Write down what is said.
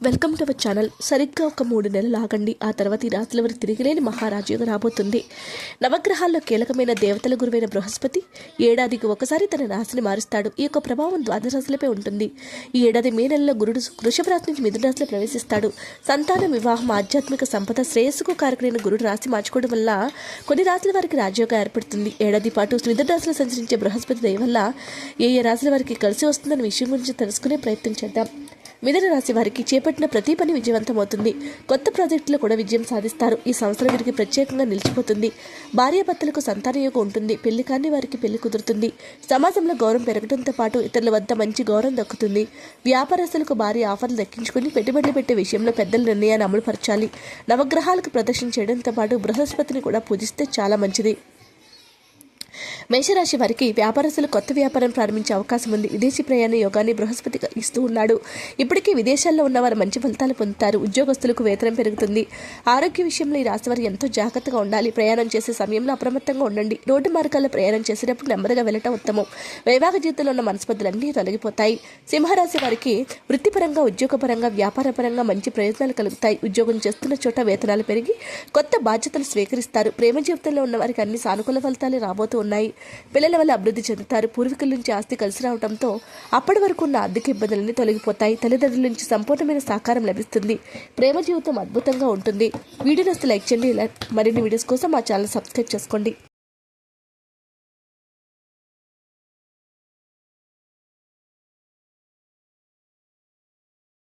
Welcome to our channel సరిగ్గా ఒక మూడు నెలలు ఆగండి. ఆ తర్వాత ఈ రాశుల వారికి తిరిగిలేని మహారాజ్యంగా రాబోతుంది. నవగ్రహాల్లో కీలకమైన దేవతల గురువైన బృహస్పతి ఏడాదికి ఒకసారి తన రాశిని మారుస్తాడు. ఈ యొక్క ప్రభావం ద్వాదశ రాశులపై ఉంటుంది. ఈ ఏడాది మే నెలలో గురుడు వృషభ రాశి నుంచి మిథున రాశిలో ప్రవేశిస్తాడు. సంతానం వివాహం ఆధ్యాత్మిక సంపద శ్రేయస్సుకు కారకుడైన గురుడు రాశి మార్చుకోవడం వల్ల కొన్ని రాశుల వారికి రాజ్యోగం ఏర్పడుతుంది. ఏడాది పాటు మిథున రాశిలో సంచరించే బృహస్పతి దయ వల్ల ఏ ఏ రాశుల వారికి కలిసి వస్తుందన్న విషయం గురించి తెలుసుకునే ప్రయత్నం చేద్దాం. మిథున రాశి వారికి చేపట్టిన ప్రతి పని విజయవంతమవుతుంది. కొత్త ప్రాజెక్టులో కూడా విజయం సాధిస్తారు. ఈ సంవత్సరం వీరికి ప్రత్యేకంగా నిలిచిపోతుంది. భార్యాభర్తలకు సంతానయోగం ఉంటుంది. పెళ్ళి కాని వారికి పెళ్ళి కుదురుతుంది. సమాజంలో గౌరవం పెరగడంతో పాటు ఇతరుల వద్ద మంచి గౌరవం దక్కుతుంది. వ్యాపారస్తులకు భారీ ఆఫర్లు దక్కించుకుని పెట్టుబడులు పెట్టే విషయంలో పెద్దల నిర్ణయాన్ని అమలుపరచాలి. నవగ్రహాలకు ప్రదర్శన చేయడంతో పాటు బృహస్పతిని కూడా పూజిస్తే చాలా మంచిది. మేషరాశి వారికి వ్యాపారస్తులు కొత్త వ్యాపారం ప్రారంభించే అవకాశం ఉంది. విదేశీ ప్రయాణ యోగాన్ని బృహస్పతి ఇస్తూ ఉన్నాడు. ఇప్పటికీ విదేశాల్లో ఉన్నవారు మంచి ఫలితాలు పొందుతారు. ఉద్యోగస్తులకు వేతనం పెరుగుతుంది. ఆరోగ్య విషయంలో ఈ రాశి వారు ఎంతో జాగ్రత్తగా ఉండాలి. ప్రయాణం చేసే సమయంలో అప్రమత్తంగా ఉండండి. రోడ్డు మార్గాల్లో ప్రయాణం చేసేటప్పుడు నెమ్మదిగా వెళ్ళటం ఉత్తమం. వైవాహిక జీవితంలో ఉన్న మనస్పతులన్నీ తొలగిపోతాయి. సింహరాశి వారికి వృత్తిపరంగా ఉద్యోగపరంగా వ్యాపారపరంగా మంచి ప్రయోజనాలు కలుగుతాయి. ఉద్యోగం చేస్తున్న చోట వేతనాలు పెరిగి కొత్త బాధ్యతలు స్వీకరిస్తారు. ప్రేమ జీవితంలో ఉన్న వారికి అన్ని సానుకూల ఫలితాలు రాబోతూ ఉన్నాయి. పిల్లల వల్ల అభివృద్ధి చెందుతారు. పూర్వీకుల నుంచి ఆస్తి కలిసి రావడంతో అప్పటి వరకు ఉన్న ఆర్థిక ఇబ్బందులన్నీ తొలగిపోతాయి. తల్లిదండ్రుల నుంచి సంపూర్ణమైన సహకారం లభిస్తుంది. ప్రేమ జీవితం అద్భుతంగా ఉంటుంది. వీడియో నస్తే లైక్ చేయండి. మరిన్ని వీడియోస్ కోసం మా ఛానల్ సబ్స్క్రైబ్ చేసుకోండి.